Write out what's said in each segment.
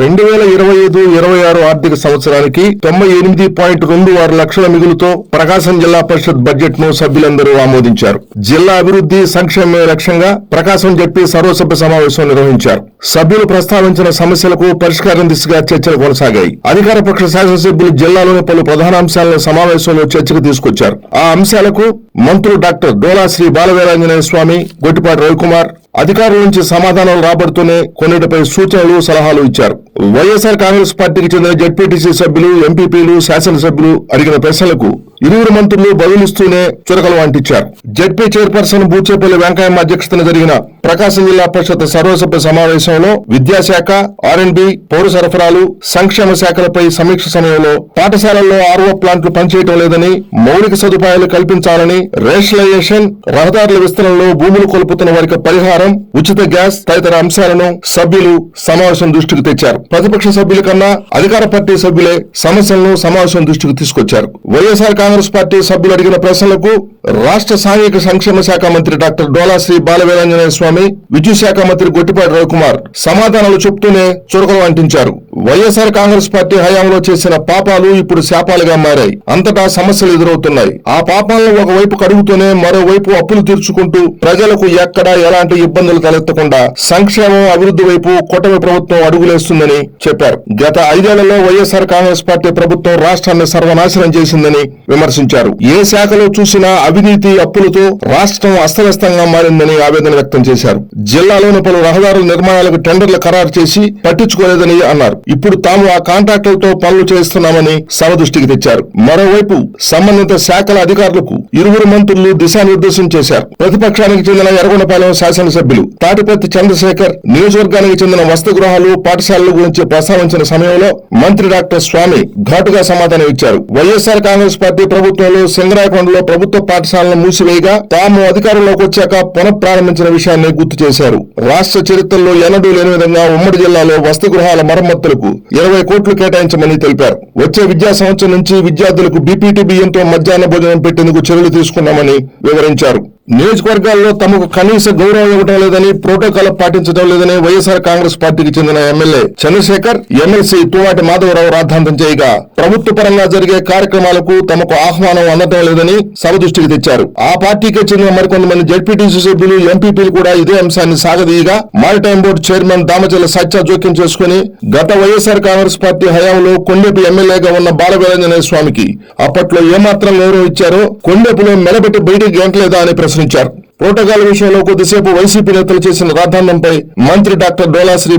రెండు వేల ఇరవై ఐదు ఇరవై ఆరు ఆర్థిక సంవత్సరానికి తొంభై ఎనిమిది పాయింట్ రెండు ఆరు లక్షల మిగులుతో ప్రకాశం జిల్లా పరిషత్ బడ్జెట్ను సభ్యులందరూ ఆమోదించారు. జిల్లా అభివృద్ధి సంక్షేమమే లక్ష్యంగా ప్రకాశం జడ్పీ సర్వసభ్య సమావేశం నిర్వహించారు. సభ్యులు ప్రస్తావించిన సమస్యలకు పరిష్కారం దిశగా చర్చలు కొనసాగాయి. అధికార పక్ష శాసనసభ్యులు జిల్లాలోని పలు ప్రధాన అంశాలను సమావేశంలో చర్చకు తీసుకొచ్చారు. ఆ అంశాలకు మంత్రులు డాక్టర్ డోలా శ్రీ బాలవీరాంజనేయ స్వామి గొట్టిపాటి రవికుమార్ అధికారుల నుంచి సమాధానాలు రాబడుతూనే కొన్నిటిపై సూచనలు సలహాలు ఇచ్చారు. వైఎస్ఆర్ కాంగ్రెస్ పార్టీకి చెందిన జడ్పీటీసీ సభ్యులు ఎంపీపీలు శాసనసభ్యులు అడిగిన ప్రశ్నలకు ఇరువురు మంత్రులు బదులిస్తూనే చురకలు అంటించారు. జడ్పీ చైర్పర్సన్ బూచేపల్లి వెంకయ్యమ్మ అధ్యక్షతన జరిగిన ప్రకాశం జిల్లా పరిషత్ సర్వసభ్య సమావేశంలో విద్యాశాఖ ఆర్ఎండ్బి పౌర సరఫరాలు సంక్షేమ శాఖలపై సమీక్ష సమయంలో పాఠశాలల్లో ఆర్ఓ ప్లాంట్లు పనిచేయటం లేదని మౌలిక సదుపాయాలు కల్పించాలని రేషనలైజేషన్ రహదారుల విస్తరణలో భూములు కోల్పోతున్న వారికి పరిహారం ఉచిత గ్యాస్ తదితర అంశాలను సభ్యులు సమావేశం దృష్టికి తెచ్చారు. ప్రతిపక్ష సభ్యుల కన్నా అధికార పార్టీ సభ్యులే సమస్యలను సమావేశం దృష్టికి తీసుకొచ్చారు. వైఎస్ఆర్ కాంగ్రెస్ పార్టీ సభ్యులు అడిగిన ప్రశ్నలకు రాష్ట్ర సాంఘిక సంక్షేమ శాఖ మంత్రి డాక్టర్ డోలా శ్రీ బాలవీరాంజనేయ స్వామి విద్యుత్ శాఖ మంత్రి గొట్టిపాటి రవికుమార్ సమాధానాలు చెప్తూనే చురకలు అంటించారు. వైఎస్ఆర్ కాంగ్రెస్ పార్టీ హయాంలో చేసిన పాపాలు ఇప్పుడు శాపాలుగా మారాయి. అంతటా సమస్యలు ఎదురవుతున్నాయి. ఆ పాపాలను ఒకవైపు కడుగుతూనే మరోవైపు అప్పులు తీర్చుకుంటూ ప్రజలకు ఎక్కడా ఎలాంటి ఇబ్బందులు తలెత్తకుండా సంక్షేమం అభివృద్ధి వైపు కూటమి ప్రభుత్వం అడుగులేస్తుందని చెప్పారు. గత ఐదేళ్ళలో వైఎస్ఆర్ కాంగ్రెస్ పార్టీ ప్రభుత్వం రాష్ట్రాన్ని సర్వనాశనం చేసిందని విమర్శించారు. ఏ శాఖలో చూసినా అవినీతి అప్పులతో రాష్ట్రం అస్తవ్యస్తంగా మారిందని ఆవేదన వ్యక్తం చేశారు. జిల్లాలోని పలు రహదారుల నిర్మాణాలకు టెండర్లు ఖరారు చేసి పట్టించుకోలేదని అన్నారు. ఇప్పుడు తాము ఆ కాంట్రాక్టులతో పనులు చేస్తున్నామని సభ దృష్టికి తెచ్చారు. మరోవైపు సంబంధిత శాఖల అధికారులకు ఇరువురు మంత్రులు దిశానిర్దేశం చేశారు. ప్రతిపక్షానికి చెందిన ఎర్రగొండపాలెం శాసనసభ్యులు తాటిపత్తి చంద్రశేఖర్ నియోజకవర్గానికి చెందిన వసతిగృహాలు పాఠశాలల గురించి ప్రస్తావించిన సమయంలో మంత్రి డాక్టర్ స్వామి ఘాటుగా సమాధానం ఇచ్చారు. వైఎస్ఆర్ కాంగ్రెస్ పార్టీ ప్రభుత్వంలో సింగరాయకొండలో ప్రభుత్వ పాఠశాలను మూసివేయగా తాము అధికారంలోకి వచ్చాక పునఃప్రారంభించిన విషయాన్ని గుర్తు చేశారు. రాష్ట్ర చరిత్రలో ఎన్నడూ లేని విధంగా ఉమ్మడి జిల్లాలో వసతి గృహాల మరమ్మతులకు ఇరవై కోట్లు కేటాయించమని తెలిపారు. వచ్చే విద్యా సంవత్సరం నుంచి విద్యార్థులకు బీపీటీ బియ్యంతో మధ్యాహ్న భోజనం పెట్టేందుకు చర్యలు తీసుకున్నామని వివరించారు. నియోజకవర్గాల్లో తమకు కనీస గౌరవం ఇవ్వడం లేదని ప్రోటోకాల్ పాటించడం లేదని వైఎస్ఆర్ కాంగ్రెస్ పార్టీకి చెందిన ఎమ్మెల్యే చంద్రశేఖర్ ఎమ్మెల్సీ తువాటి మాధవరావు రాద్ధాంతం చేయగా ప్రభుత్వ పరంగా జరిగే కార్యక్రమాలకు తమకు ఆహ్వానం అందడం లేదని సభ దృష్టికి తెచ్చారు. ఆ పార్టీకి చెందిన మరికొంతమంది జడ్పీటీసీ సభ్యులు ఎంపీపీలు కూడా ఇదే అంశాన్ని సాగదీయగా maritime board chairman Damachala Satya జోక్యం చేసుకుని గత వైఎస్ఆర్ కాంగ్రెస్ పార్టీ హయాంలో కొండేపు ఎమ్మెల్యేగా ఉన్న బాలవీరంజనేయ స్వామికి అప్పట్లో ఏమాత్రం గౌరవం ఇచ్చారో కొండేపులో మెలబెట్టి బయటికి గెంటలేదా అని ప్రశ్న ప్రశ్నించారు. ప్రోటోకాల్ విషయంలో కొద్దిసేపు వైసీపీ నేతలు చేసిన రాద్ధాంతంపై మంత్రి డాక్టర్ డోలాశ్రీ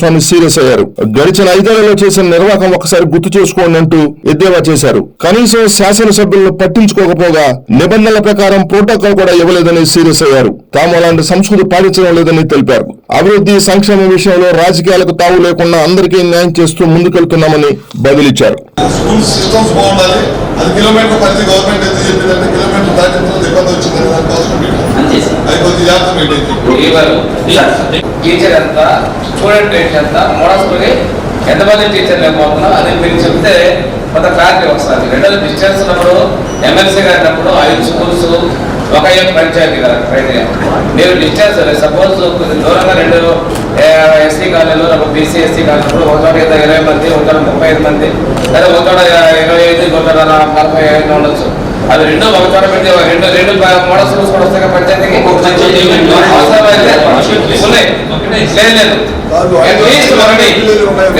స్వామి సీరియస్ అయ్యారు. గడిచిన ఐదేళ్ళలో చేసిన నిర్వాహకం ఒకసారి గుర్తు చేసుకోండి అంటూ ఎద్దేవా చేశారు. కనీసం శాసనసభ్యులను పట్టించుకోకపోగా నిబంధనల ప్రకారం ప్రోటోకాల్ కూడా ఇవ్వలేదని సీరియస్ అయ్యారు. తాము అలాంటి సంస్కృతి పాటించడం లేదని తెలిపారు. అభివృద్ధి సంక్షేమ విషయంలో రాజకీయాలకు తావు లేకుండా అందరికీ న్యాయం చేస్తూ ముందుకెళ్తున్నామని బదిలిచ్చారు. అది కిలోమీటర్ పరిధి గవర్నమెంట్ ఎందుకు చెప్పిందంటే కిలోమీటర్ దాటిన ఇబ్బంది వచ్చింది దానికోసం అది కొద్ది జాగ్రత్త మెయింటైన్ టీచర్ ఎంత స్టూడెంట్ రేట్ ఎంత మోడల్స్కొని ఎంతమంది టీచర్ లేకపోతున్నాం అది మీరు చెప్తే కొంత క్లారిటీ వస్తుంది. రెండోది డిస్టెన్స్ ఉన్నప్పుడు ఎమ్మెల్సీ గారినప్పుడు ఐదు స్కూల్స్ ఒక ఏం పంచాయతీ కదా క్రైటీరియా మీరు డిస్టెన్స్ సపోజ్ కొంచెం దూరంగా రెండు ఎస్సీ కాలేజీలో బీసీ ఎస్సీ కాలేజీలో ఒక చోట ఇరవై మంది ఒక చోట ముప్పై ఐదు మంది. లేదా ఒక చోట ఇరవై ఐదు ఇంకో చోట నలభై ఐదు ఉండొచ్చు. అది రెండు ఒక చోట పెడితే రెండు రెండు మోడల్ స్కూల్స్ కూడా వస్తాయి పంచాయతీకి? లేదు లేదు. అట్లీస్ట్ ఒకటి.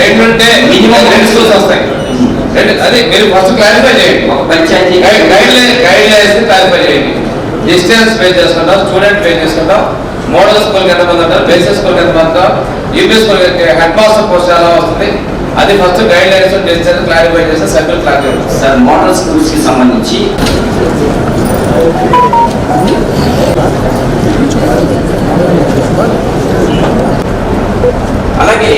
రెండు ఉంటే మినిమం రెండు స్కూల్స్ వస్తాయి. రెండు అది మీరు ఫస్ట్ క్లారిఫై చేయండి. ఒక panchayat. Guide guideline guidelines clarify చేయండి. డిస్టెన్స్ పే చేసుకుంటాం స్టూడెంట్ పే చేసుకుంటాం. మోడల్ స్కూల్ ఎంత మంది ఉంటారు? బేసిక్ స్కూల్ ఎంత మంది ఉంటారు? UP school head master post ఎలా వస్తుంది? అది first guide lines distance clarify చేస్తే సభ్యులు క్లారిఫై సార్ మోడల్ స్కూల్స్కి సంబంధించి. అలాగే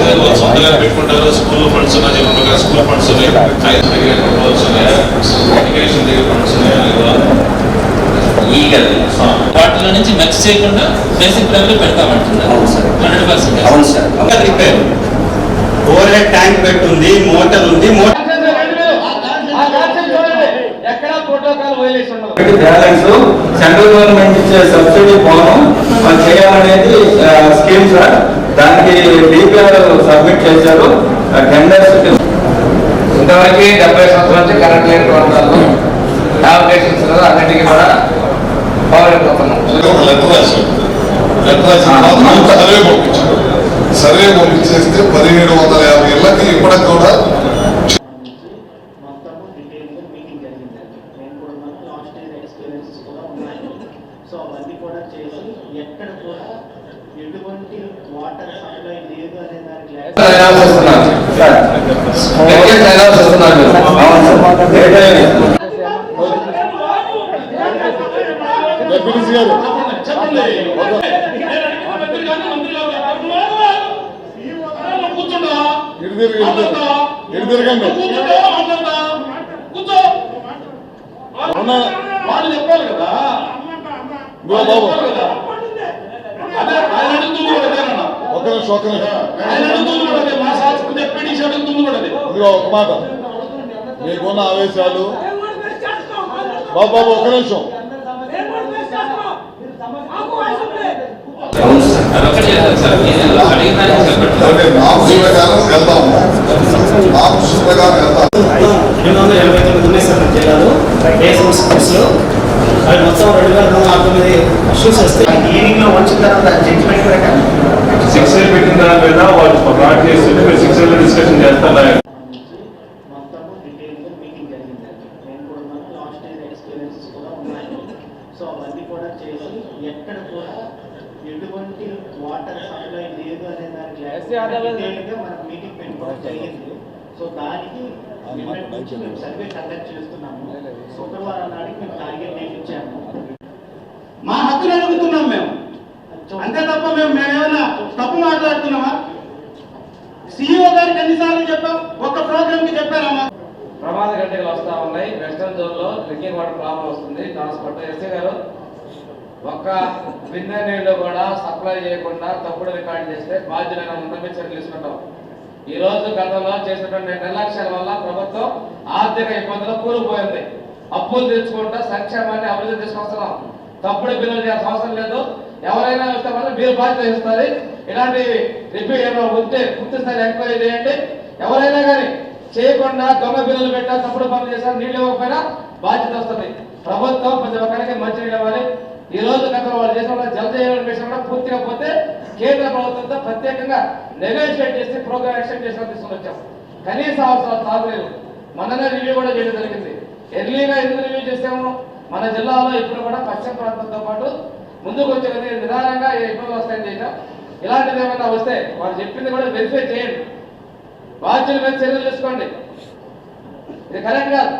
వాళ్ళు సొంతంగా పెట్టుకుంటారు. స్కూల్ ఫండ్స్ ఉన్నాయి చెప్పగా స్కూల్ ఫండ్స్ ఉన్నాయి. ఐదు దగ్గర ఫండ్స్ ఉన్నాయి. ఎడ్యుకేషన్ దగ్గర ఫండ్స్ ఉన్నాయి. లేదా వాటిలో నుంచి మిక్స్ చేయకుండా బేసిక్ లెవెల్ పెడతామంటున్నారు. అవును సార్. హండ్రెడ్ పర్సెంట్ అవును sir. Repair overhead tank పెట్టుంది మోటార్ ఉంది మోటార్ ఆ కార్యక్రమం చూడండి. ఎక్కడా ప్రోటోకాల్ వైలేషన్ ఉండదు ఇప్పటికి బ్యాలెన్స్ సెంట్రల్ గవర్నమెంట్ ఇచ్చే సబ్సిడీ పోను వాళ్ళు చేయాలనేది స్కీమ్ సార్. దానికి డీపీఆర్ సబ్మిట్ చేశారు. టెండర్స్ ఇంతవరకు డెబ్బై సంవత్సరాల నుంచి కరెంట్ లేని ప్రాంతాల్లో అప్లికేషన్స్ అన్నిటికీ కూడా పవర్ అయిపోతున్నాం సర్వే పంపించారు. సర్వే పంపించేస్తే పదిహేడు వందల యాభై ఇళ్ళకి ఇప్పటికి కూడా సో అవన్నీ కూడా చేసి ఎక్కడ కూడా అవునా? వాళ్ళు చెప్పాలి కదా బాబు. ఆయన అడుగుతుంది కూడా అదేనన్నా. ఒక్క నిమిషం ఒక్క నిమిషం ఆయన అడుగుతుంది కూడా అదే మా శాస్త్రం చెప్పేసి అడుగుతుంది కూడా అదే ఇదిగో ఒక మాట మీకున్న ఆవేశాలు బాబు బాబు ఒక్క నిమిషం సార్ వెళ్తాము నామ్స్ ప్రకారం రెండు వందల ఎనభై తొమ్మిది ఉన్నాయి సార్ మన జిల్లాలో ఏఎస్ఎం స్కూల్స్లో అవి మొత్తం రెండు వేల మూడు తొమ్మిది ఇష్యూస్ వస్తే హీరింగ్లో వచ్చిన తర్వాత జడ్జిమెంట్ ప్రకారం సిక్స్ పెట్టిన దాని మీద వాళ్ళు ప్లాట్ చేసి మీరు సిక్స్ డిస్కషన్ చేస్తారు మొత్తము డీటెయిల్గా మీటింగ్ జరిగిందండి నేను కూడా మన లాస్ట్ ఇయర్ ఎక్స్పీరియన్సెస్ కూడా ఉన్నాయి సో అవన్నీ కూడా చేసి ఎక్కడ కూడా ఎటువంటి వాటర్ సప్లై లేదు అనే దానికి డీటెయిల్గా మనం మీటింగ్ పెట్టుకోవడం జరిగింది సో దానికి నిన్నటి నుంచి మేము సర్వే కండక్ట్ చేస్తున్నాము. శుక్రవారం నాటికి మేము టార్గెట్ డేట్ ఇచ్చాము. మా హక్కులు అడుగుతున్నాం మేము. అంతే తప్ప మేము మేమేమైనా తప్పు మాట్లాడుతున్నామా? సీఈఓ గారికి ఎన్నిసార్లు చెప్పాం? ఒక్క ప్రోగ్రామ్కి చెప్పారమ్మా ప్రమాద గంటలు వస్తా ఉన్నాయి. వెస్టర్న్ జోన్లో డ్రింకింగ్ వాటర్ ప్రాబ్లం వస్తుంది. ట్రాన్స్పోర్ట్ ఎస్సీ గారు ఒక్క బిందె నీళ్ళు కూడా సప్లై చేయకుండా తప్పుడు రికార్డ్ చేస్తే బాధ్యులైన ముందు చర్యలు తీసుకుంటాం. ఈ రోజు గతంలో చేసినటువంటి నిర్లక్ష్యాల వల్ల ప్రభుత్వం ఆర్థిక ఇబ్బందులు కూలిపోయింది. అప్పులు తెచ్చుకుంటా సంక్షేమాన్ని అభివృద్ధి తీసుకొస్తున్నాం. తప్పుడు బిల్లులు చేయాల్సిన అవసరం లేదు. ఎవరైనా వస్తే మాత్రం మీరు బాధ్యత ఇస్తారు ఇలాంటి రిపీట్ ఏమైనా ఉంటే గుర్తిస్తారు ఎంక్వైరీ చేయండి. ఎవరైనా కానీ చేయకుండా దొంగ బిల్లులు పెట్టా తప్పుడు పనులు చేసినా నీళ్ళు ఇవ్వకపోయినా బాధ్యత వస్తుంది. ప్రభుత్వం ప్రతి ఒక్కరికి మంచి నీళ్ళు ఇవ్వాలి. ఈ రోజు గతంలో వాళ్ళు చేసిన జల జీవన మిషన్ కూడా పూర్తిగా పోతే కేంద్ర ప్రభుత్వంతో ప్రత్యేకంగా నెగోషియేట్ చేసి ప్రోగ్రామ్ ఎక్స్టెండ్ చేసిన తీసుకుని వచ్చాం. కనీస అవసరాలు సాధలేదు మననే రివ్యూ కూడా చేయడం జరిగింది. ఎర్లీగా ఎందుకు రివ్యూ చేసాము మన జిల్లాలో ఇప్పుడు కూడా పశ్చిమ ప్రాంతంతో పాటు ముందుకు వచ్చేది నిదానంగా ఏ ఇబ్బందులు వస్తాయని చేయటం ఇలాంటిది ఏమైనా వస్తే వాళ్ళు చెప్పింది కూడా వెరిఫై చేయండి. బాధ్యుల మీద చర్యలు తీసుకోండి. ఇది కరెక్ట్ కాదు.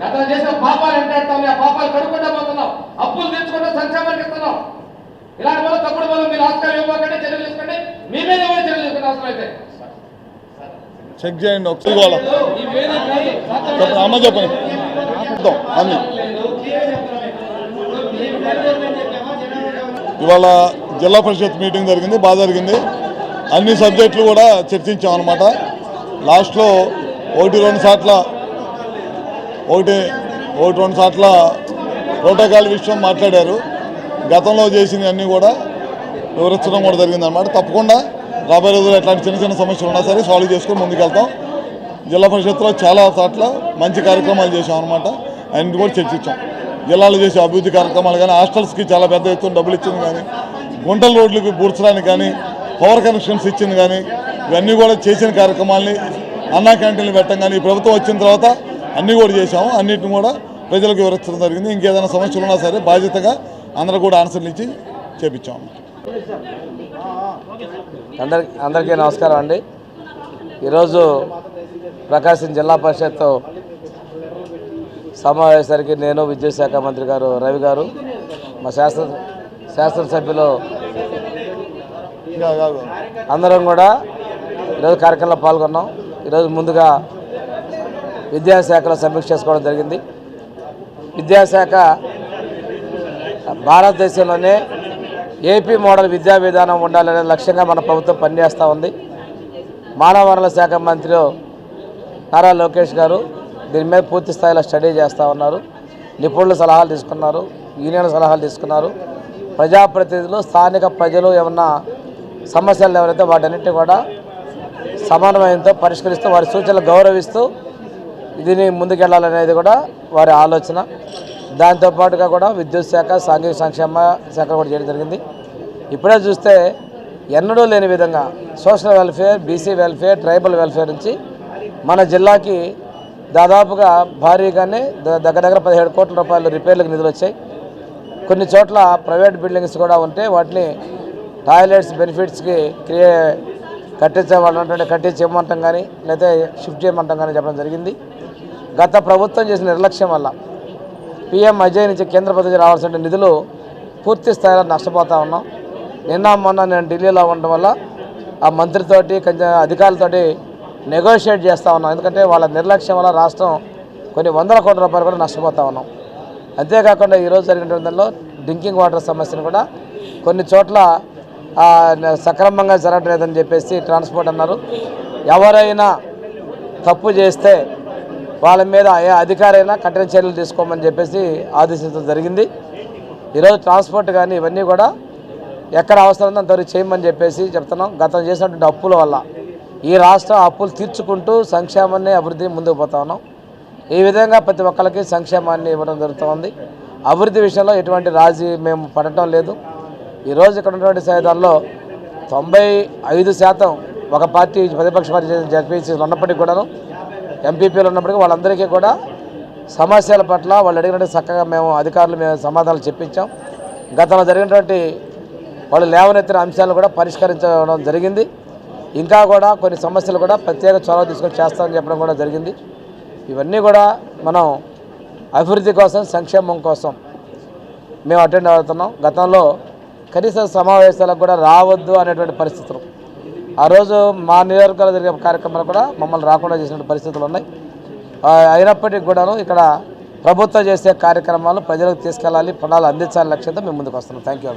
గతం చేసిన పాపాలు ఎంటాడుతాం ఆ పాపాలు కడుక్కుంటా పోతున్నాం. అప్పులు తెచ్చుకుంటా సంక్షేమానికి ఇస్తున్నాం. ఇలాంటి వల్ల తప్పుడు వల్ల మీరు ఆస్కారం ఇవ్వకండి చర్యలు తీసుకోండి. మీ మీద కూడా చర్యలు తీసుకునే అవసరం అయితే. చెక్ చేయండి ఒకసారి. చెప్పండి అమ్మ చెప్పండి. అన్ని. ఇవాళ జిల్లా పరిషత్ మీటింగ్ జరిగింది బాగా జరిగింది. అన్ని సబ్జెక్టులు కూడా చర్చించాం అనమాట లాస్ట్లో ఒకటి రెండు సార్ల ఒకటి ఒకటి రెండు సార్ల ప్రోటోకాల్ విషయం మాట్లాడారు. గతంలో చేసినవి అన్నీ కూడా వివరించడం కూడా జరిగిందనమాట తప్పకుండా రాబోయే రోజుల్లో ఎట్లాంటి చిన్న చిన్న సమస్యలు ఉన్నా సరే సాల్వ్ చేసుకొని ముందుకెళ్తాం. జిల్లా పరిషత్లో చాలా చోట్ల మంచి కార్యక్రమాలు చేసాం అనమాట అన్ని కూడా చర్చించాం. జిల్లాలో చేసే అభివృద్ధి కార్యక్రమాలు కానీ హాస్టల్స్కి చాలా పెద్ద ఎత్తున డబ్బులు ఇచ్చింది కానీ గుంటల రోడ్లకి పూడ్చడానికి కానీ పవర్ కనెక్షన్స్ ఇచ్చింది కానీ ఇవన్నీ కూడా చేసిన కార్యక్రమాలని అన్నా క్యాంటీన్లు పెట్టడం కానీ ఈ ప్రభుత్వం వచ్చిన తర్వాత అన్నీ కూడా చేసాము అన్నిటిని కూడా ప్రజలకు వివరించడం జరిగింది. ఇంకేదైనా సమస్యలు ఉన్నా సరే బాధ్యతగా అందరూ కూడా ఆన్సర్లు ఇచ్చి చేపించాము అందరి అందరికీ నమస్కారం అండి. ఈరోజు ప్రకాశం జిల్లా పరిషత్ సమావేశానికి నేను విద్యాశాఖ మంత్రి గారు రవి గారు మా శాస్త్ర శాసనసభ్యులు. అందరం కూడా ఈరోజు కార్యక్రమంలో పాల్గొన్నాం. ఈరోజు ముందుగా విద్యాశాఖలో సమీక్ష చేసుకోవడం జరిగింది. విద్యాశాఖ భారతదేశంలోనే ఏపీ మోడల్ విద్యా విధానం ఉండాలనే లక్ష్యంగా మన ప్రభుత్వం పనిచేస్తూ ఉంది. మానవ వనరుల శాఖ మంత్రి నారా లోకేష్ గారు దీని మీద పూర్తి స్థాయిలో స్టడీ చేస్తూ ఉన్నారు. నిపుణుల సలహాలు తీసుకున్నారు యూనియన్ సలహాలు తీసుకున్నారు. ప్రజాప్రతినిధులు స్థానిక ప్రజలు ఏమన్నా సమస్యలు ఎవరైతే వాటన్నిటిని కూడా సమన్వయంతో పరిష్కరిస్తూ వారి సూచనలు గౌరవిస్తూ దీన్ని ముందుకెళ్ళాలనేది కూడా వారి ఆలోచన. దాంతోపాటుగా కూడా విద్యుత్ శాఖ సాంఘిక సంక్షేమ శాఖ కూడా చేయడం జరిగింది. ఇప్పుడే చూస్తే ఎన్నడూ లేని విధంగా social welfare BC welfare tribal welfare నుంచి మన జిల్లాకి దాదాపుగా భారీగానే ద- దగ్గర దగ్గర పదిహేడు కోట్ల రూపాయలు రిపేర్లకు నిధులు వచ్చాయి. కొన్ని చోట్ల ప్రైవేట్ బిల్డింగ్స్ కూడా ఉంటే వాటిని టాయిలెట్స్ బెనిఫిట్స్కి క్రియే కట్టించే వాళ్ళు అంటే కట్టించి ఇవ్వమంటాం కానీ లేకపోతే షిఫ్ట్ చేయమంటాం కానీ చెప్పడం జరిగింది. గత ప్రభుత్వం చేసిన నిర్లక్ష్యం వల్ల పిఎం అజయ్ నుంచి కేంద్ర ప్రభుత్వం రావాల్సిన నిధులు పూర్తి స్థాయిలో నష్టపోతా ఉన్నాం. నిన్న మొన్న నేను ఢిల్లీలో ఉండడం వల్ల ఆ మంత్రితోటి కొంచెం అధికారులతోటి నెగోషియేట్ చేస్తూ ఉన్నాం. ఎందుకంటే వాళ్ళ నిర్లక్ష్యం వల్ల రాష్ట్రం కొన్ని వందల కోట్ల రూపాయలు కూడా నష్టపోతూ ఉన్నాం. అంతేకాకుండా ఈరోజు జరిగినటువంటి దానిలో డ్రింకింగ్ వాటర్ సమస్యను కూడా కొన్ని చోట్ల సక్రమంగా జరగట్లేదని చెప్పేసి ట్రాన్స్పోర్ట్ అన్నారు. ఎవరైనా తప్పు చేస్తే వాళ్ళ మీద ఏ అధికారైనా కఠిన చర్యలు తీసుకోమని చెప్పేసి ఆదేశించడం జరిగింది. ఈరోజు ట్రాన్స్పోర్ట్ కానీ ఇవన్నీ కూడా ఎక్కడ అవసరం అంతవరకు చేయమని చెప్పేసి చెప్తున్నాం. గతం చేసినటువంటి అప్పుల వల్ల ఈ రాష్ట్రం అప్పులు తీర్చుకుంటూ సంక్షేమాన్ని అభివృద్ధి ముందుకు పోతా ఉన్నాం. ఈ విధంగా ప్రతి ఒక్కరికి సంక్షేమాన్ని ఇవ్వడం జరుగుతోంది అభివృద్ధి విషయంలో ఎటువంటి రాజీ మేము పడటం లేదు. ఈరోజు ఇక్కడ ఉన్నటువంటి సైతాల్లో తొంభై ఐదు శాతం ఒక పార్టీ ప్రతిపక్ష పార్టీ జడ్పీసీలు ఉన్నప్పటికీ కూడాను ఎంపీపీలు ఉన్నప్పటికీ వాళ్ళందరికీ కూడా సమస్యల పట్ల వాళ్ళు అడిగినట్టు చక్కగా మేము అధికారులు మేము సమాధానాలు చెప్పించాం. గతంలో జరిగినటువంటి వాళ్ళు లేవనెత్తిన అంశాలను కూడా పరిష్కరించడం జరిగింది. ఇంకా కూడా కొన్ని సమస్యలు కూడా ప్రత్యేక చొరవ తీసుకొని చేస్తామని చెప్పడం కూడా జరిగింది. ఇవన్నీ కూడా మనం అభివృద్ధి కోసం సంక్షేమం కోసం మేము అటెండ్ అవుతున్నాం. గతంలో కనీస సమావేశాలకు కూడా రావద్దు అనేటువంటి పరిస్థితులు. ఆ రోజు మా నియోజకవర్గాలు జరిగే కార్యక్రమాలు కూడా మమ్మల్ని రాకుండా చేసిన పరిస్థితులు ఉన్నాయి. అయినప్పటికీ కూడాను ఇక్కడ ప్రభుత్వం చేసే కార్యక్రమాలు ప్రజలకు తీసుకెళ్ళాలి ప్రణాళిక అందించాలని లక్ష్యంతో మేము ముందుకు వస్తున్నాం. Thank you